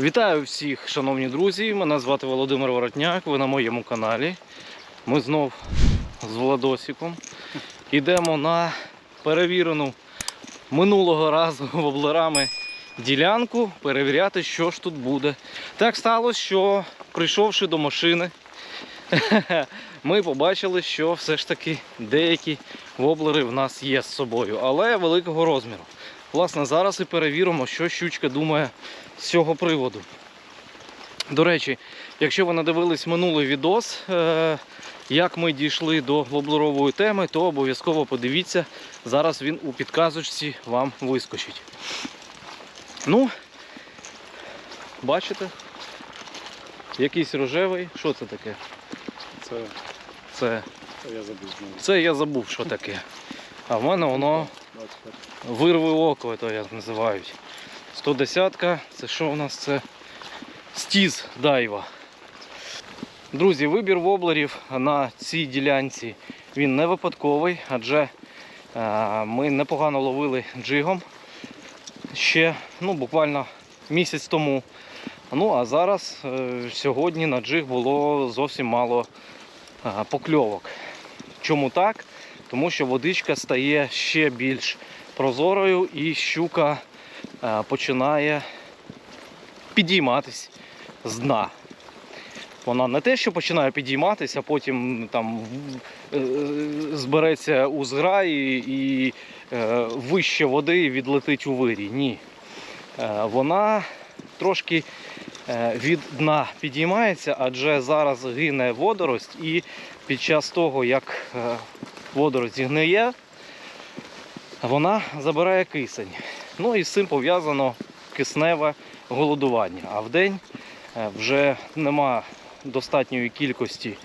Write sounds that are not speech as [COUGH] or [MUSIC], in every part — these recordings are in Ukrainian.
Вітаю всіх, шановні друзі! Мене звати Володимир Воротняк, ви на моєму каналі. Ми знов з Владосиком йдемо на перевірену минулого разу воблерами ділянку, перевіряти, що ж тут буде. Так сталося, що прийшовши до машини, [LAUGHS] ми побачили, що все ж таки деякі воблери в нас є з собою, але великого розміру. Власне, зараз і перевіримо, що щучка думає з цього приводу. До речі, якщо ви не дивились минулий відос, е, як ми дійшли до воблерової теми, то обов'язково подивіться. Зараз він у підказочці вам вискочить. Ну, бачите? Якийсь рожевий. Що це таке? Це, Це, це я забув це я забув, що таке. А в мене воно 25. Вирви око, то як називають. 110-ка, це що у нас? Це стіз дайва. Друзі, вибір воблерів на цій ділянці він не випадковий, адже е, ми непогано ловили джигом ще ну, буквально місяць тому. Ну а зараз е, сьогодні на джиг було зовсім мало е, покльовок. Чому так? Тому що водичка стає ще більш прозорою і щука починає підійматись з дна. Вона не те, що починає підійматися, а потім там е, збереться у зграї і е, вище води відлетить у вирій. Ні. Е, Вона трошки е, від дна підіймається, адже зараз гине водорость, і під час того, як е, водорость гниє, вона забирає кисень. Ну і з цим пов'язано кисневе голодування. А вдень е, вже нема достатньої кількості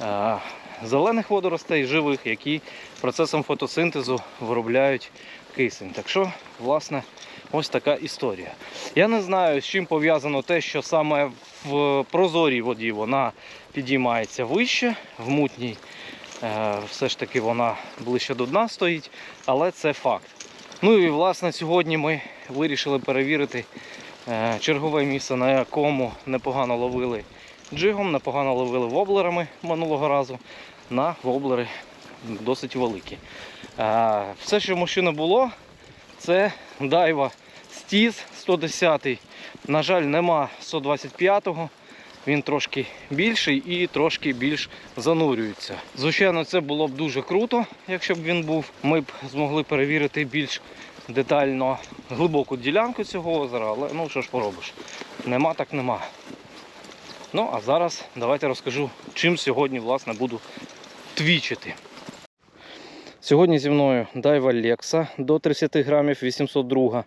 е, зелених водоростей, живих, які процесом фотосинтезу виробляють кисень. Так що, власне, ось така історія. Я не знаю, з чим пов'язано те, що саме в прозорій воді вона підіймається вище, в мутній е, все ж таки вона ближче до дна стоїть, але це факт. Ну і власне сьогодні ми вирішили перевірити е, чергове місце, на якому непогано ловили джигом, непогано ловили воблерами минулого разу на воблери досить великі. Е, Все, що в машини було, це дайва стіз 110 На жаль, нема 125-го. Він трошки більший і трошки більш занурюється. Звичайно, це було б дуже круто, якщо б він був. Ми б змогли перевірити більш детально глибоку ділянку цього озера, але ну що ж поробиш. Нема так нема. Ну, а зараз давайте розкажу, чим сьогодні власне буду твічити. Сьогодні зі мною дайва Лекса до 30 грамів 802.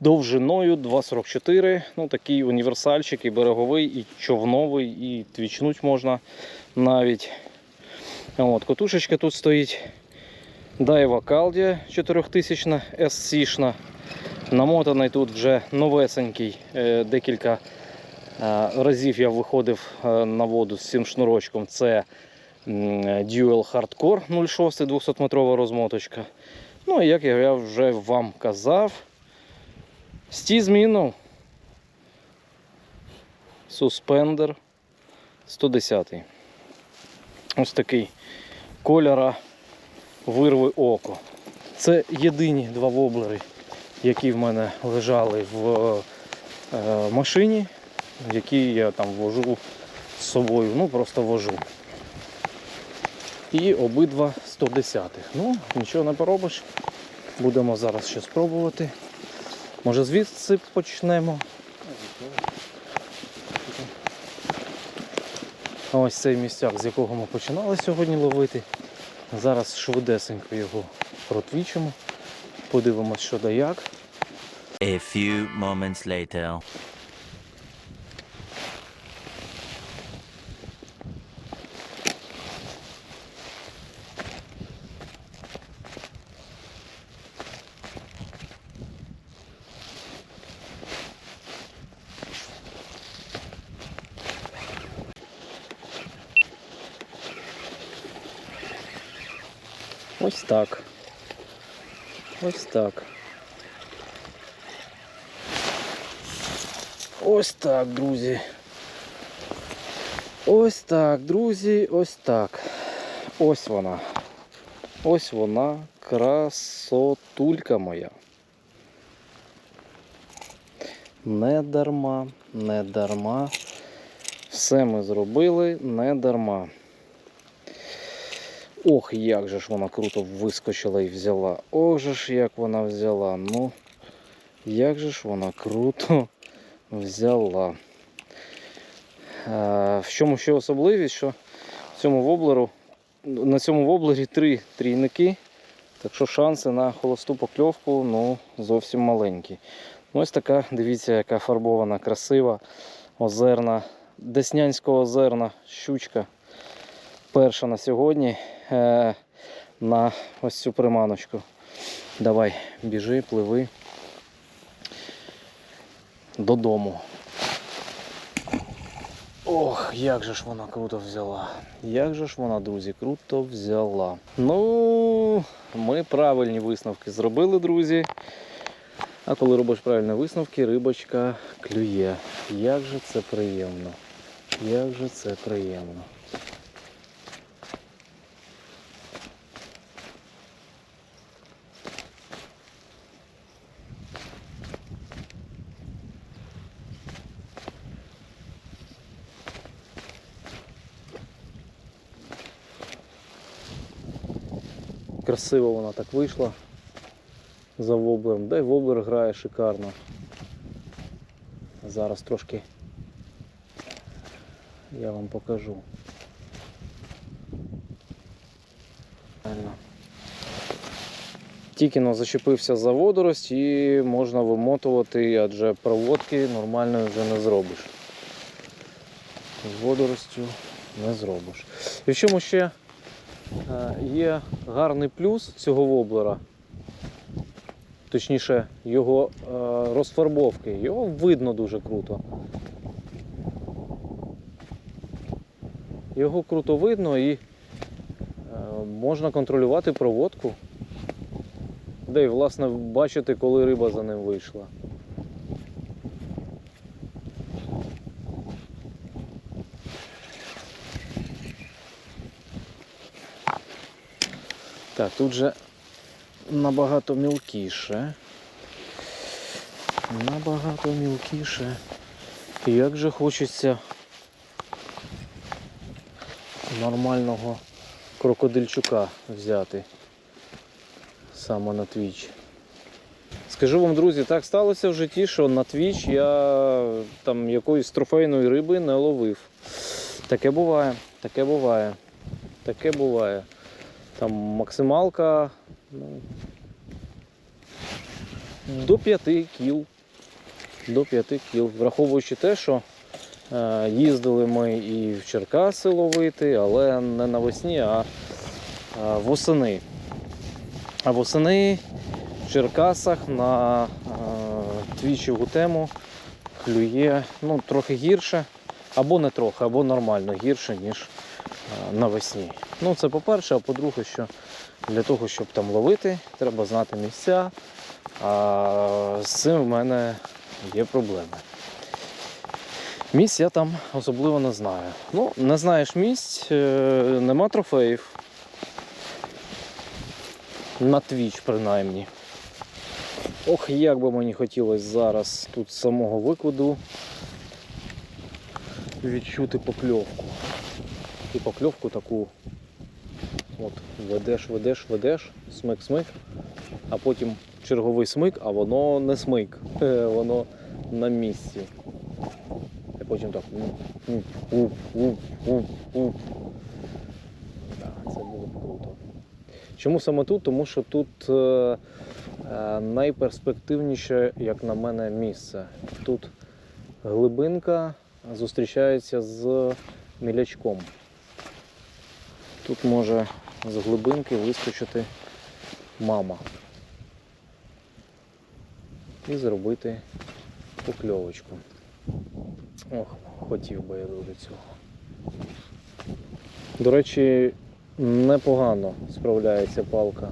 Довжиною 2,44. Ну, такий універсальчик і береговий, і човновий, і твічнуть можна навіть. От, Котушечка тут стоїть. Дайва Калдія 4000 SC-шна. Намотаний тут вже новесенький. Е, Декілька е, разів я виходив е, на воду з цим шнурочком. Це Dual Hardcore 06 200-метрова розмоточка. Ну і як я вже вам казав, стій змінив. Суспендер 110. Ось такий кольора вирви око. Це єдині два воблери, які в мене лежали в е, машині, які я там вожу з собою. Ну просто вожу. І обидва 110-х. Ну, нічого не поробиш. Будемо зараз ще спробувати. Може звідси почнемо. Ось цей місцяк, з якого ми починали сьогодні ловити. Зараз швидесенько його протвічимо. Подивимось, що да як. A few moments later. Ось так. Ось так. Друзі. Ось так, друзі, ось так. Ось вона. Ось вона, красотулька моя. Не дарма, не дарма. Все ми зробили не дарма. Ох, як же ж вона круто вискочила і взяла. Ох же ж як вона взяла. Ну, як же ж вона круто взяла. В чому ще особливість, що в цьому воблеру, на цьому воблері три трійники, так що шанси на холосту покльовку ну, зовсім маленькі. Ну, Ось така, дивіться, яка фарбована, красива, озерна, Деснянського озерна щучка. Перша на сьогодні е, на ось цю приманочку. Давай, біжи, пливи додому. Ох, як же ж вона круто взяла. Як же ж вона, друзі, круто взяла. Ну, ми правильні висновки зробили, друзі. А коли робиш правильні висновки, рибочка клює. Як же це приємно. Як же це приємно. Красиво вона так вийшла за воблером. Да й воблер грає шикарно. Зараз трошки я вам покажу. Тільки но зачепився за водорость і можна вимотувати, адже проводки нормальної вже не зробиш. З водоростю не зробиш. І в чому ще є гарний плюс цього воблера, точніше його е, розфарбовки. Його видно дуже круто. Його круто видно і е, можна контролювати проводку. Де й власне бачити, коли риба за ним вийшла. Так, тут же набагато мілкіше. Набагато мілкіше. Як же хочеться нормального крокодильчука взяти саме на твіч. Скажу вам, друзі, так сталося в житті, що на твіч я там якоїсь трофейної риби не ловив. Таке буває, таке буває, таке буває. Там максималка ну, до 5 кіл. До 5 кіл. Враховуючи те, що е, їздили ми і в Черкаси ловити, але не навесні, а, а восени. А восени в Черкасах на е, твічеву тему клює ну, трохи гірше, або не трохи, або нормально гірше, ніж е, навесні. Ну, це по-перше, а по-друге, що для того, щоб там ловити, треба знати місця. А з цим в мене є проблеми. Місць я там особливо не знаю. Ну, не знаєш місць, е, нема трофеїв. На твіч, принаймні. Ох, як би мені хотілося зараз тут з самого викладу відчути покльовку. І покльовку таку от ведеш, ведеш, ведеш, смик-смик, а потім черговий смик, а воно не смик, Е, воно на місці. І потім так. Так, це було б круто. Чому саме тут? Тому що тут е, е, найперспективніше, як на мене, місце. Тут глибинка зустрічається з мілячком. Тут може з глибинки вискочити мама і зробити покльовочку. Ох, хотів би я дуже цього. До речі, непогано справляється палка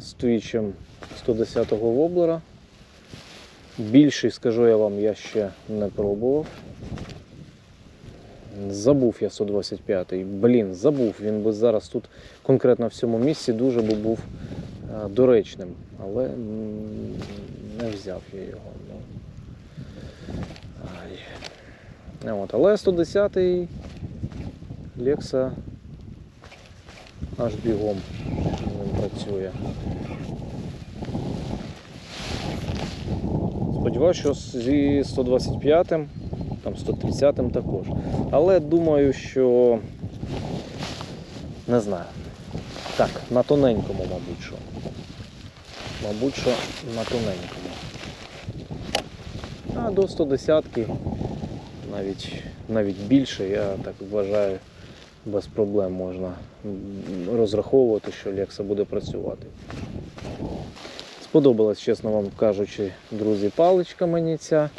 з твічем 110-го воблера. Більший, скажу я вам, я ще не пробував. Забув я 125-й. Блін, забув. Він би зараз тут конкретно в цьому місці дуже би був е, доречним. Але не взяв я його. Ну. Ай. Е, От, але 110-й Лекса аж бігом працює. Сподіваюся, що зі 125-м, там 130-м також. Але думаю, що не знаю. Так, на тоненькому, мабуть, що. Мабуть, що на тоненькому. А до 110-ки навіть, навіть більше, я так вважаю, без проблем можна розраховувати, що Лекса буде працювати. Сподобалась, чесно вам кажучи, друзі, паличка мені ця.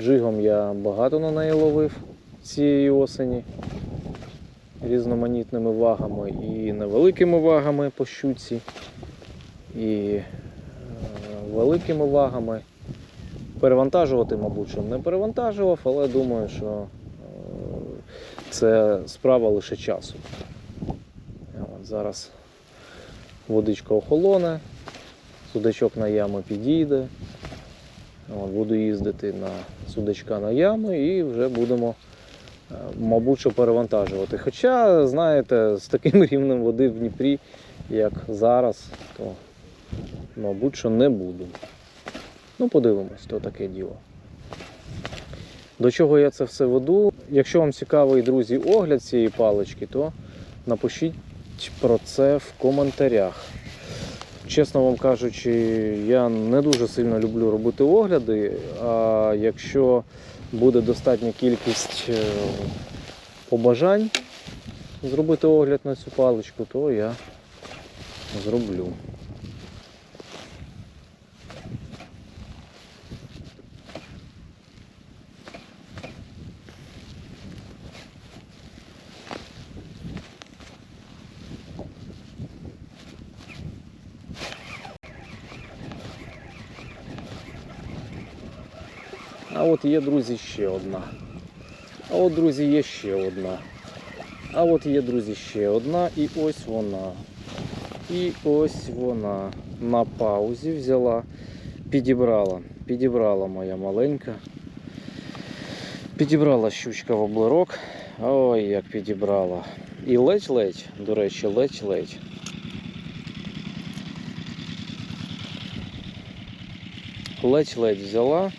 Джигом я багато на неї ловив цієї осені різноманітними вагами і невеликими вагами по щуці, і е, великими вагами. Перевантажувати, мабуть, що не перевантажував, але думаю, що е, це справа лише часу. Зараз водичка охолоне, судачок на ями підійде. Буду їздити на судачка на ями і вже будемо, е, мабуть, що перевантажувати. Хоча, знаєте, з таким [LAUGHS] рівнем води в Дніпрі, як зараз, то, мабуть, що не буду. Ну, подивимось, то таке діло. До чого я це все веду? Якщо вам цікавий, друзі, огляд цієї палички, то напишіть про це в коментарях. Чесно вам кажучи, я не дуже сильно люблю робити огляди, а якщо буде достатня кількість е, побажань зробити огляд на цю паличку, то я зроблю. А от є, друзі, ще одна. А от, друзі, є ще одна. А от є, друзі, ще одна. І ось вона. І ось вона. На паузі взяла, підібрала. Підібрала моя маленька. Підібрала щучка в облирок. Ой, як підібрала. І ледь-ледь, до речі, ледь-ледь. Ледь-ледь взяла.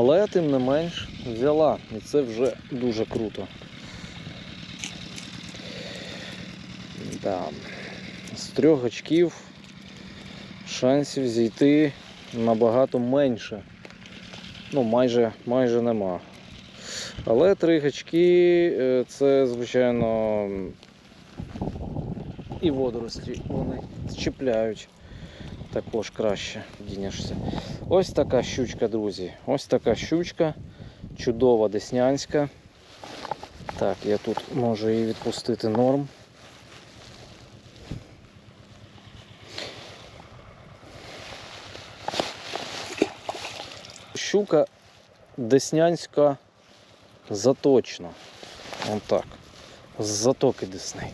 Але тим не менш взяла. І це вже дуже круто. Да. З трьох очків шансів зійти набагато менше. Ну, майже, майже нема. Але три гачки е, це, звичайно, і водорості вони чіпляють також краще дінешся. Ось така щучка, друзі. Ось така щучка. Чудова деснянська. Так, я тут можу її відпустити норм. Щука деснянська заточна. Вон так. З затоки десни.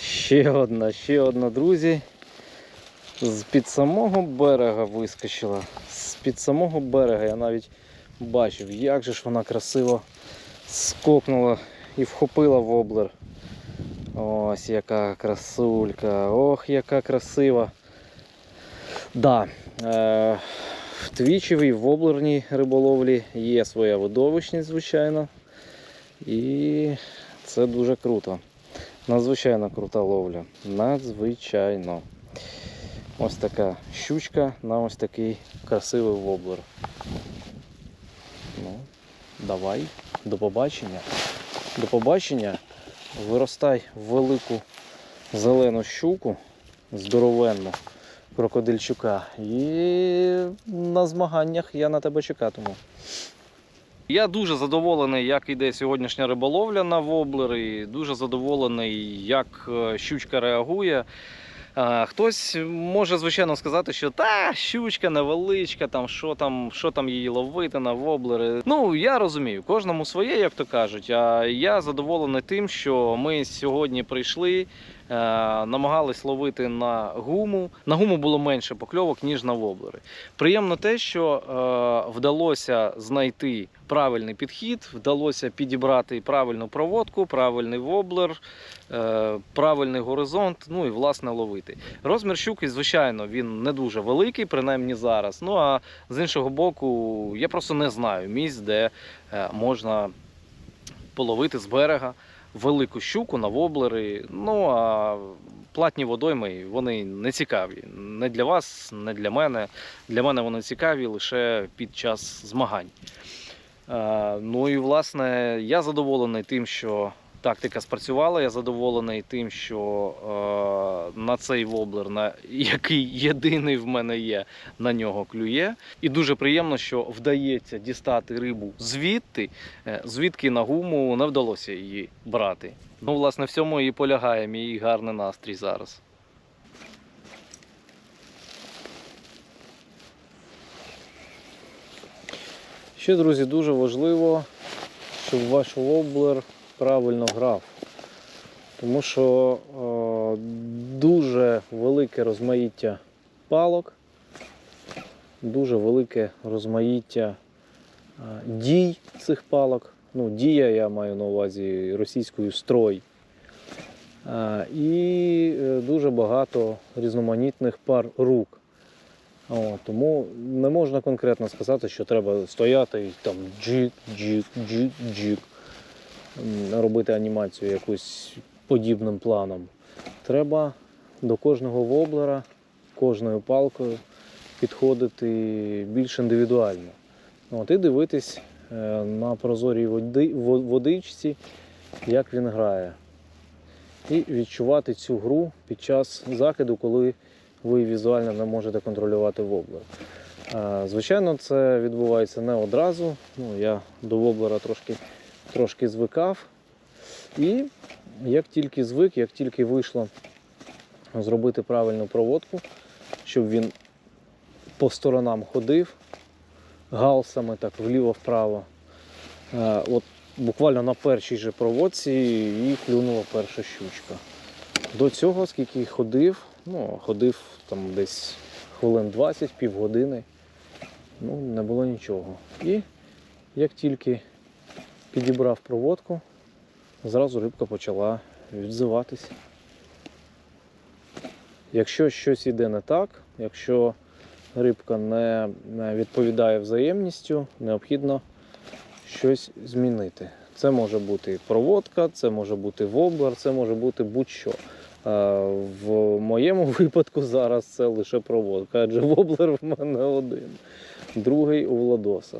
Ще одна, ще одна, друзі. З-під самого берега вискочила. З-під самого берега я навіть бачив, як же ж вона красиво скокнула і вхопила воблер. Ось яка красулька, ох, яка красива. Да, е, в твічевій воблерній риболовлі є своя видовищність, звичайно. І Це дуже круто. Надзвичайно крута ловля. Надзвичайно. Ось така щучка на ось такий красивий воблер. Ну, давай, до побачення. До побачення. Виростай в велику зелену щуку, здоровенну крокодильчука. І на змаганнях я на тебе чекатиму. Я дуже задоволений, як іде сьогоднішня риболовля на воблери. Дуже задоволений, як е, щучка реагує. Е, Хтось може, звичайно, сказати, що та щучка невеличка, там що там, що там її ловити на воблери. Ну я розумію, кожному своє, як то кажуть. А я задоволений тим, що ми сьогодні прийшли, намагались ловити на гуму. На гуму було менше покльовок, ніж на воблери. Приємно те, що е, вдалося знайти правильний підхід, вдалося підібрати правильну проводку, правильний воблер, е, правильний горизонт, ну і власне ловити. Розмір щуки, звичайно, він не дуже великий, принаймні зараз. Ну а з іншого боку, я просто не знаю місць, де е, можна половити з берега велику щуку на воблери. Ну а платні водойми вони не цікаві. Не для вас, не для мене. Для мене вони цікаві лише під час змагань. Е, Ну і власне я задоволений тим, що тактика спрацювала. Я задоволений тим, що е, на цей воблер, на який єдиний в мене є, на нього клює. І дуже приємно, що вдається дістати рибу звідти, е, звідки на гуму не вдалося її брати. Ну, власне, в цьому і полягає мій гарний настрій зараз. Ще, друзі, дуже важливо, щоб ваш воблер правильно грав. Тому що е, дуже велике розмаїття палок, дуже велике розмаїття е, дій цих палок. Ну, дія я маю на увазі російською строй. Е, і дуже багато різноманітних пар рук. О, тому не можна конкретно сказати, що треба стояти і там джик, джик, джик, м, робити анімацію якусь подібним планом. Треба до кожного воблера, кожною палкою підходити більш індивідуально. От, і дивитись е, на прозорій води, водичці, як він грає. І відчувати цю гру під час закиду, коли ви візуально не можете контролювати воблер. Е, Звичайно, це відбувається не одразу. Ну, я до воблера трошки, трошки звикав. І як тільки звик, як тільки вийшло зробити правильну проводку, щоб він по сторонам ходив галсами, так вліво-вправо. Е, От буквально на першій же проводці і клюнула перша щучка. До цього, скільки ходив, ну, ходив там десь хвилин 20, півгодини, ну, не було нічого. І як тільки підібрав проводку, зразу рибка почала відзиватися. Якщо щось йде не так, якщо рибка не не відповідає взаємністю, необхідно щось змінити. Це може бути проводка, це може бути воблер, це може бути будь-що. Е, В моєму [LAUGHS] випадку зараз це лише проводка, адже воблер в мене один, другий у Владоса.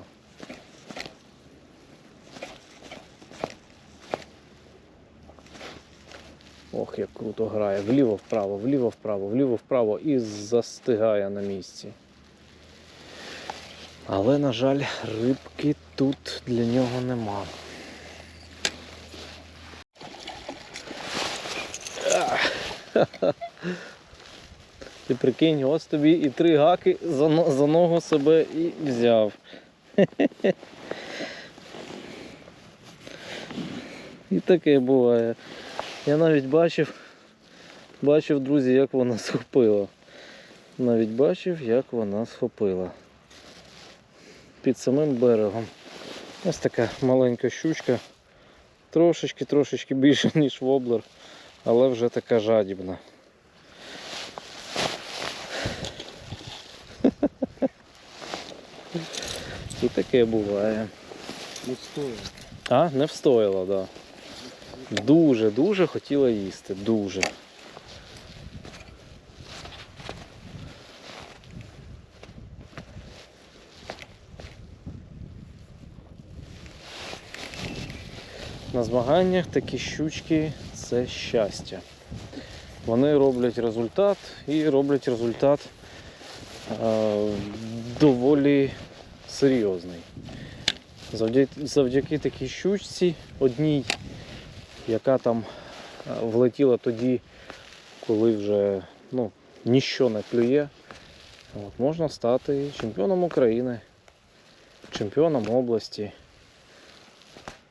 Ох, як круто грає. Вліво-вправо, вліво-вправо, вліво-вправо і застигає на місці. Але, на жаль, рибки тут для нього нема. Ти прикинь, ось тобі і три гаки за, за ногу себе і взяв. І таке буває. Я навіть бачив, бачив, друзі, як вона схопила. Навіть бачив, як вона схопила. Під самим берегом. Ось така маленька щучка. Трошечки, трошечки більше, ніж воблер, але вже така жадібна. І таке буває. Не стоїть. А, не встояла, так. Да. Дуже-дуже хотіла їсти. Дуже. На змаганнях такі щучки це щастя. Вони роблять результат і роблять результат е, доволі серйозний. Завдяки, завдяки такій щучці одній, яка там е, влетіла тоді, коли вже ну, ніщо не клює, от, можна стати чемпіоном України, чемпіоном області,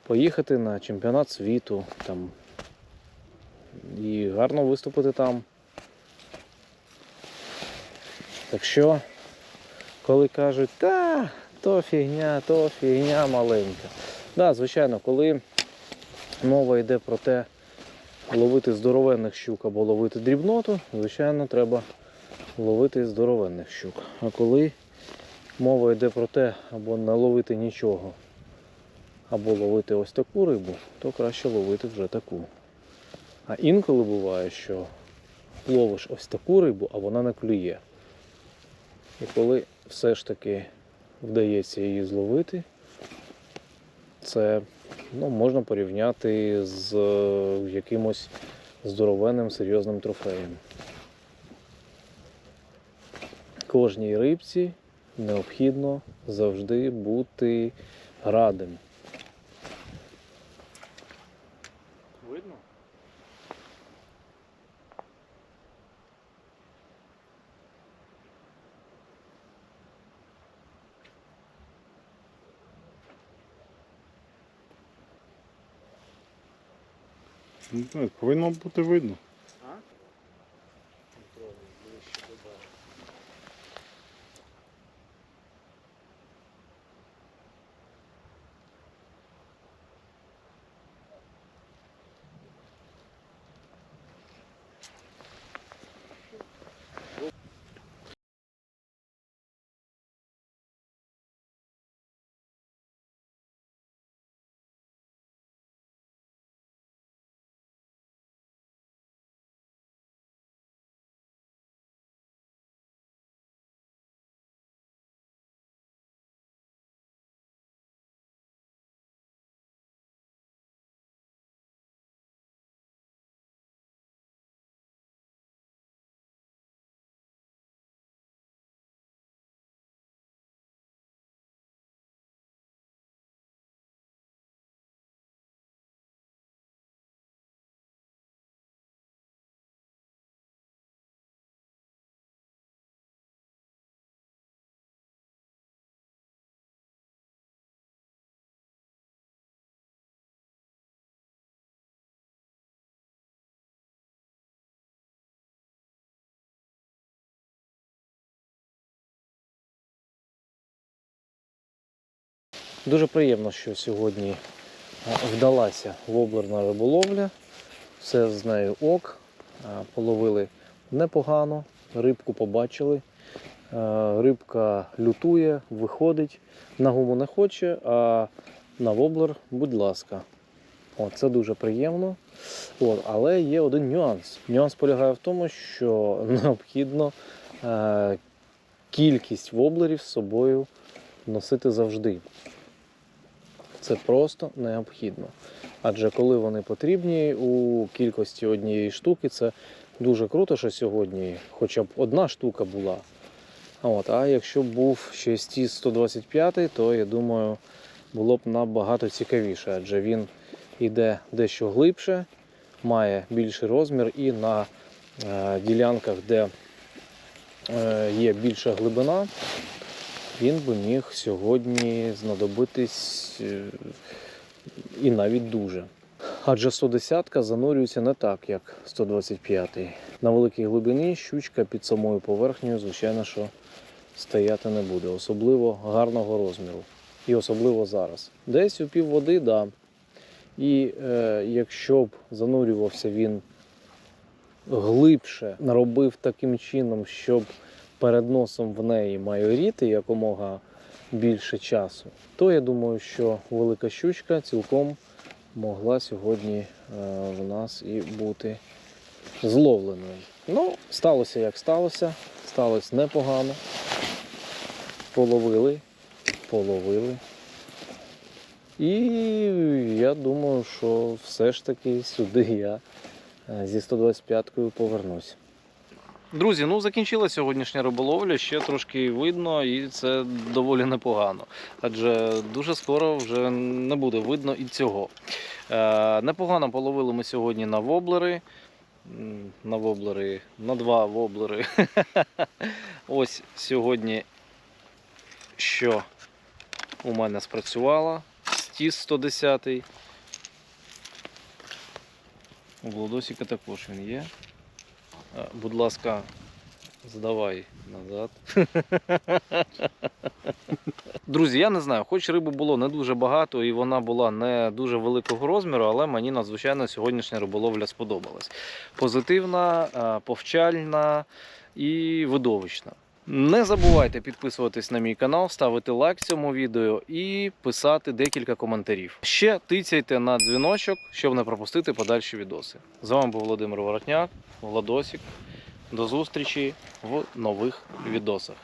поїхати на чемпіонат світу там, і гарно виступити там. Так що, коли кажуть, та, то фігня, то фігня маленька. Да, звичайно, коли мова йде про те, ловити здоровенних щук або ловити дрібноту, звичайно, треба ловити здоровенних щук. А коли мова йде про те, або не ловити нічого, або ловити ось таку рибу, то краще ловити вже таку. А інколи буває, що ловиш ось таку рибу, а вона не клює. І коли все ж таки вдається її зловити, це ну, можна порівняти з е, якимось здоровенним серйозним трофеєм. Кожній рибці необхідно завжди бути радим. Знаю, повинно бути видно. Дуже приємно, що сьогодні е, вдалася воблерна риболовля. Все з нею ок. Е, Половили непогано, рибку побачили. Е, Рибка лютує, виходить, на гуму не хоче, а на воблер, будь ласка. О, це дуже приємно. От, але є один нюанс. Нюанс полягає в тому, що [LAUGHS] необхідно е, кількість воблерів з собою носити завжди. Це просто необхідно. Адже коли вони потрібні у кількості однієї штуки, це дуже круто, що сьогодні хоча б одна штука була. От, а якщо б був ще стіс 125, то я думаю, було б набагато цікавіше, адже він йде дещо глибше, має більший розмір і на е, ділянках, де е, є більша глибина, він би міг сьогодні знадобитись е, і навіть дуже. Адже 110 ка занурюється не так, як 125-й. На великій глибині щучка під самою поверхнею, звичайно, що стояти не буде, особливо гарного розміру. І особливо зараз. Десь у пів води, да. І е, якщо б занурювався він глибше, наробив таким чином, щоб перед носом в неї майоріти якомога більше часу, то я думаю, що велика щучка цілком могла сьогодні е, в нас і бути зловленою. Ну, сталося як сталося, сталося непогано. Половили, половили. І я думаю, що все ж таки сюди я е, зі 125-кою повернусь. Друзі, ну закінчилася сьогоднішня риболовля, ще трошки видно, і це доволі непогано. Адже дуже скоро вже не буде видно і цього. Е, непогано половили ми сьогодні на воблери. На воблери, на два воблери. [LAUGHS] Ось сьогодні, що у мене спрацювало. Стіс 110. У Владосіка також він є. Е, Будь ласка, здавай назад. Друзі, я не знаю, хоч риби було не дуже багато і вона була не дуже великого розміру, але мені надзвичайно сьогоднішня риболовля сподобалась. Позитивна, е, повчальна і видовищна. Не забувайте підписуватись на мій канал, ставити лайк цьому відео і писати декілька коментарів. Ще тицяйте на дзвіночок, щоб не пропустити подальші відоси. З вами був Володимир Воротняк, Владосік. До зустрічі в нових відосах.